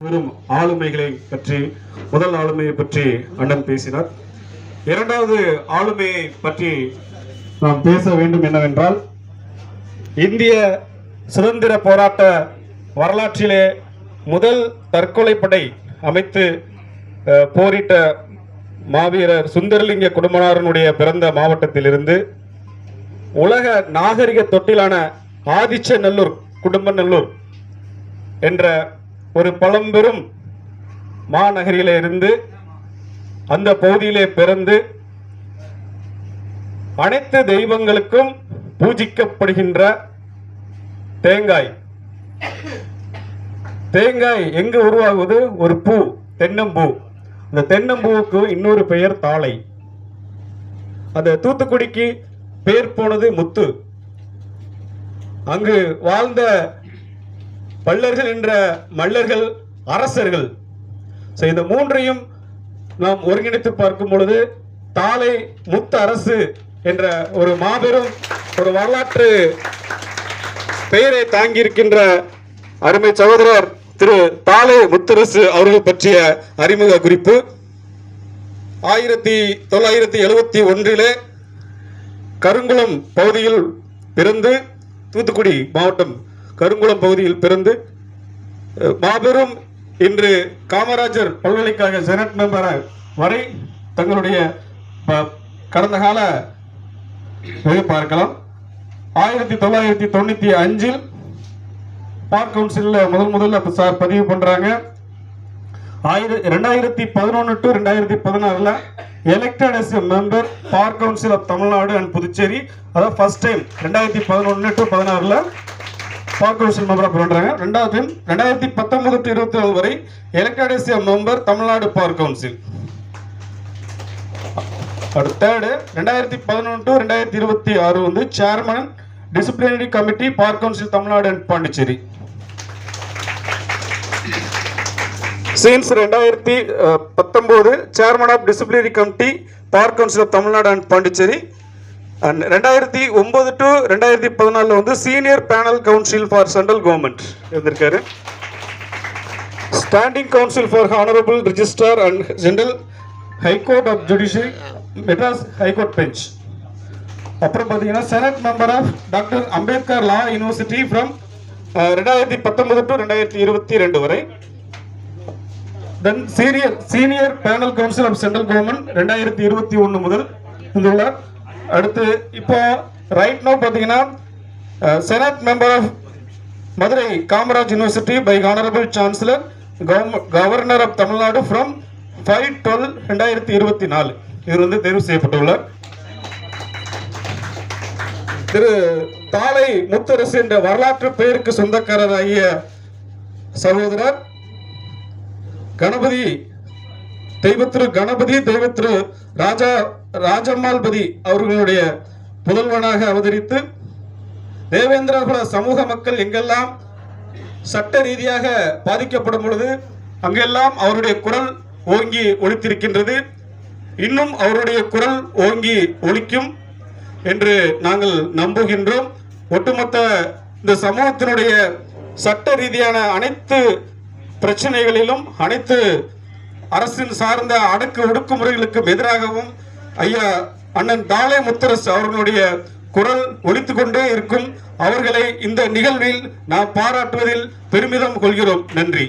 வெறும் ஆளுமைகளை பற்றி முதல் ஆளுமையை பற்றி அண்ணன் பேசினார். இரண்டாவது ஆளுமையை பற்றி நாம் பேச வேண்டும் என்னவென்றால் இந்திய சுதந்திர போராட்ட வரலாற்றிலே முதல் தற்கொலைப்படை அமைத்து போரிட்ட மாவீரர் சுந்தரலிங்க குடும்பனாரனுடைய பிறந்த மாவட்டத்திலிருந்து உலக நாகரிக தொட்டிலான ஆதிச்சநல்லூர் குடும்பநல்லூர் என்ற ஒரு பழம்பெரும் மாநகரில இருந்து அந்த பகுதியிலே பிறந்து அனைத்து தெய்வங்களுக்கும் பூஜிக்கப்படுகின்ற தேங்காய். தேங்காய் எங்கு உருவாகுவது ஒரு பூ தென்னம்பூ. அந்த தென்னம்பூவுக்கு இன்னொரு பெயர் தாளை. அந்த தூத்துக்குடிக்கு பெயர் போனது முத்து. அங்கு வாழ்ந்த பல்லர்கள் என்ற மல்லர்கள் அரசர்கள். ஸோ இந்த மூன்றையும் நாம் ஒருங்கிணைத்து பார்க்கும் பொழுது தாளை முத்து அரசு என்ற ஒரு மாபெரும் ஒரு வரலாற்று பெயரை தாங்கியிருக்கின்ற அருமை சகோதரர் திரு தாளை முத்தரசு அவர்கள் பற்றிய அறிமுக குறிப்பு. ஆயிரத்தி தொள்ளாயிரத்தி எழுபத்தி ஒன்றிலே கருங்குளம் பகுதியில் பிறந்து தூத்துக்குடி மாவட்டம் கருங்குளம் பகுதியில் பிறந்து மாபெரும் இன்று காமராஜர் பல்கலைக்கழக செனட் மெம்பர் வரை தங்களுடைய கடந்த கால இதை பார்க்கலாம் ஆயிரத்தி தொள்ளாயிரத்தி தொண்ணூத்தி அஞ்சில் பார்க் கவுன்சிலில் முதல் முதல்ல சார் பதிவு பண்றாங்க. ஆயிரத்தி ரெண்டாயிரத்தி பதினொன்று டு ரெண்டாயிரத்தி பதினாறுல elected S a member bar council of Tamil Nadu and Puducherry அதாவது ஃபர்ஸ்ட் டைம் ரெண்டாயிரத்தி பதினொன்று டு பதினாறுல பார் கவுன்சில் மெம்பராக ரெண்டாவது ரெண்டாயிரத்தி பத்தொன்பது டு இருபத்தி நாலு வரை elected member Tamil Nadu bar council. அடுத்த தேர்டு ரெண்டாயிரத்தி பதினொன்று டு ரெண்டாயிரத்தி இருபத்தி ஆறு வந்து chairman disciplinary committee bar council Tamil Nadu and Pondicherry. Since ரெண்டாயிரத்தி பத்தொம்போது chairman of disciplinary committee bar council of Tamil Nadu and Pondicherry. ரெண்டாயிரத்தி ஒம்பது டு ரெண்டாயிரத்தி பதினாலில் வந்து senior panel council for central government இருந்திருக்காரு. Standing council for honourable registrar and general high court of judiciary Madras high court bench அப்புறம் பார்த்தீங்கன்னா senate member of doctor Ambedkar law university from ரெண்டாயிரத்தி பத்தொன்பது டு ரெண்டாயிரத்தி இருபத்தி ரெண்டு வரை. Then senior senior panel council of central government ரெண்டாயிரத்தி இருபத்தி ஒன்று முதல் இருந்துள்ளார் அடுத்து இப்போ ரைட் நோ பார்த்தீங்கன்னா senate member of Madurai Kamaraj university by honourable chancellor governor of Tamil Nadu from five twelve ரெண்டாயிரத்தி இருபத்தி நாலு. இவர் வந்து தேர்வு செய்யப்பட்டுள்ளார். திரு தாளை முத்தரசு என்ற வரலாற்று பெயருக்கு சொந்தக்காரராகிய சகோதரர் கணபதி தெய்வத்திரு கணபதி தெய்வத்திரு ராஜா ராஜம்மாள்பதி அவர்களுடைய புதல்வனாக அவதரித்து தேவேந்திரகுல சமூக மக்கள் எங்கெல்லாம் சட்ட ரீதியாக பாதிக்கப்படும் பொழுது அங்கெல்லாம் அவருடைய குரல் ஓங்கி ஒழித்திருக்கின்றது இன்னும் அவருடைய குரல் ஓங்கி ஒழிக்கும் என்று நாங்கள் நம்புகின்றோம். ஒட்டுமொத்த இந்த சமூகத்தினுடைய சட்ட ரீதியான அனைத்து பிரச்சனைகளிலும் அனைத்து அரசின் சார்ந்த அடக்கு ஒடுக்குமுறைகளுக்கு எதிராகவும் ஐயா அண்ணன் தாலே முத்தரசு அவர்களுடைய குரல் ஒலித்து கொண்டே இருக்கும். அவர்களை இந்த நிகழ்வில் நாம் பாராட்டுவதில் பெருமிதம் கொள்கிறோம். நன்றி.